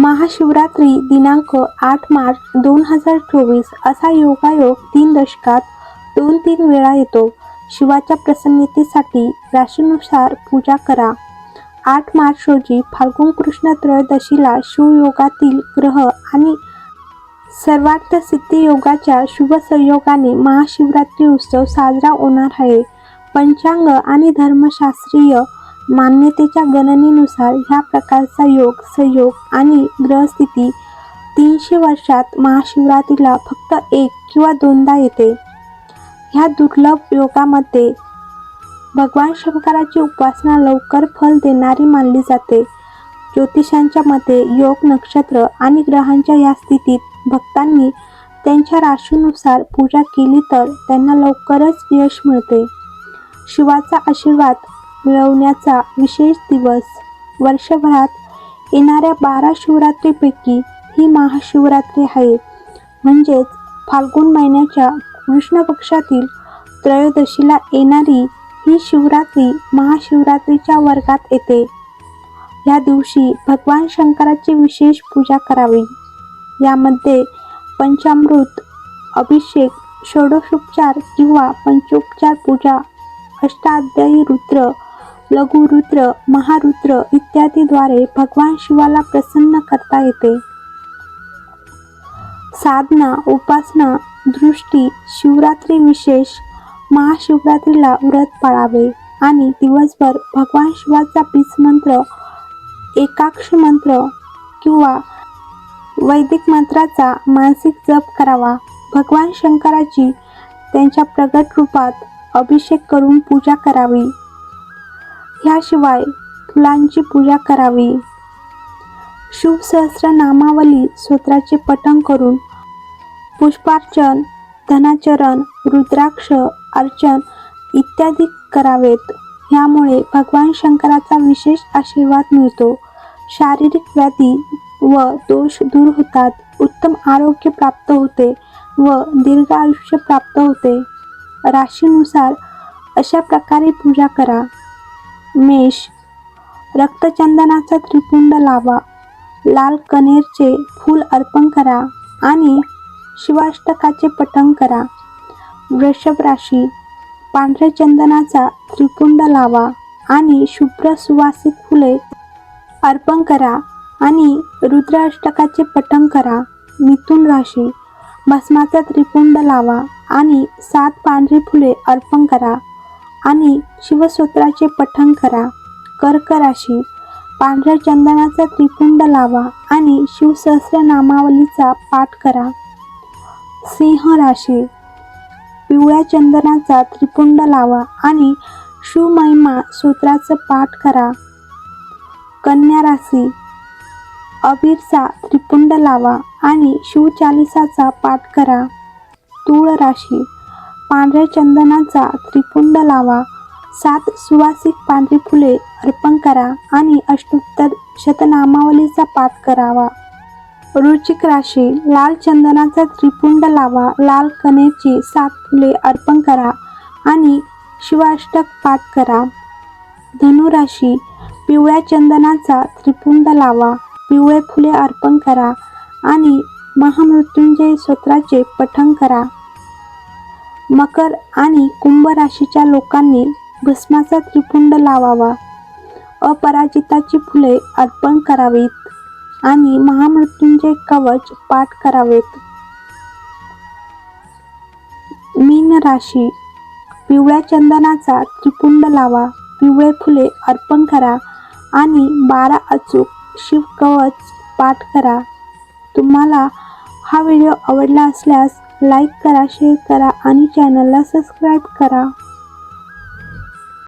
महाशिवरात्री दिनांक आठ मार्च दोन हजार चोवीस असा योगायोग तीन दशकात दोन तीन वेळा येतो. शिवाच्या प्रसन्नतेसाठी राशीनुसार पूजा करा. आठ मार्च रोजी फाल्गुन कृष्ण त्रयोदशीला शिवयोगातील ग्रह आणि सर्वार्थ सिद्धी योगाच्या शुभ संयोगाने महाशिवरात्री उत्सव साजरा होणार आहे. पंचांग आणि धर्मशास्त्रीय मान्यतेच्या गणनेनुसार ह्या प्रकारचा योग संयोग आणि ग्रहस्थिती तीनशे वर्षात महाशिवरात्रीला फक्त एक किंवा दोनदा येते. ह्या दुर्लभ योगामध्ये भगवान शंकराची उपासना लवकर फल देणारी मानली जाते. ज्योतिषांच्या मते योग नक्षत्र आणि ग्रहांच्या या स्थितीत भक्तांनी त्यांच्या राशीनुसार पूजा केली तर त्यांना लवकरच यश मिळते. शिवाचा आशीर्वाद मिळवण्याचा विशेष दिवस. वर्षभरात येणाऱ्या बारा शिवरात्रीपैकी ही महाशिवरात्री आहे. म्हणजेच फाल्गुन महिन्याच्या कृष्ण पक्षातील त्रयोदशीला येणारी ही शिवरात्री महाशिवरात्रीच्या वर्गात येते. या दिवशी भगवान शंकराची विशेष पूजा करावी. यामध्ये पंचामृत अभिषेक षोडशोपचार किंवा पंचोपचार पूजा अष्टाध्यायी रुद्र लघुरुद्र महारुद्र इत्यादीद्वारे भगवान शिवाला प्रसन्न करता येते. साधना उपासना दृष्टी शिवरात्री विशेष महाशिवरात्रीला व्रत पाळावे आणि दिवसभर भगवान शिवाचा बीज मंत्र एकाक्ष मंत्र किंवा वैदिक मंत्राचा मानसिक जप करावा. भगवान शंकराची त्यांच्या प्रगट रूपात अभिषेक करून पूजा करावी. ह्याशिवाय फुलांची पूजा करावी. शिवसहस्र नामावली स्तोत्राचे पठण करून पुष्पार्चन धनाचरण रुद्राक्ष अर्चन इत्यादी करावेत. ह्यामुळे भगवान शंकराचा विशेष आशीर्वाद मिळतो. शारीरिक व्याधी व दोष दूर होतात. उत्तम आरोग्य प्राप्त होते व दीर्घ आयुष्य प्राप्त होते. राशीनुसार अशा प्रकारे पूजा करा. मेष. रक्तचंदनाचा त्रिपुंड लावा. लाल कनेरचे फूल अर्पण करा आणि शिवाष्टकाचे पठण करा. वृषभ राशी. पांढऱ्या चंदनाचा त्रिपुंड लावा आणि शुभ्र सुवासिक फुले अर्पण करा आणि रुद्राष्टकाचे पठण करा. मिथुन राशी. भस्माचा त्रिपुंड लावा आणि सात पांढरी फुले अर्पण करा. आणि शिवसूत्राचे पठण करा. कर्क राशी पांढऱ्या चंदनाचा त्रिपुंड लावा आणि शिवसहस्र नामावलीचा पाठ करा. सिंह राशी पिवळ्या चंदनाचा त्रिपुंड लावा आणि शिवमहिमा सूत्राचं पाठ करा. कन्या राशी अबीरचा त्रिपुंड लावा आणि शिवचालिसाचा पाठ करा. तूळ राशी पांढऱ्या चंदनाचा त्रिपुंड लावा. सात सुवासिक पांढरी फुले अर्पण करा आणि अष्टोत्तर शतनामावलीचा पाठ करावा. रुचिक राशी लाल चंदनाचा त्रिपुंड लावा. लाल कनेची सात फुले अर्पण करा आणि शिवाष्टक पाठ करा. धनुराशी पिवळ्या चंदनाचा त्रिपुंड लावा. पिवळे फुले अर्पण करा आणि महामृत्युंजय स्तोत्राचे पठण करा. मकर आणि कुंभ राशीच्या लोकांनी भस्माचा त्रिपुंड लावावा. अपराजिताची फुले अर्पण करावीत आणि महामृत्यूंचे कवच पाठ करावेत. मीन राशी पिवळ्या चंदनाचा त्रिपुंड लावा पिवळे फुले अर्पण करा आणि बारा अचूक शिव कवच पाठ करा. तुम्हाला हा व्हिडिओ आवडला असल्यास लाईक करा शेअर करा आणि चॅनलला सबस्क्राईब करा.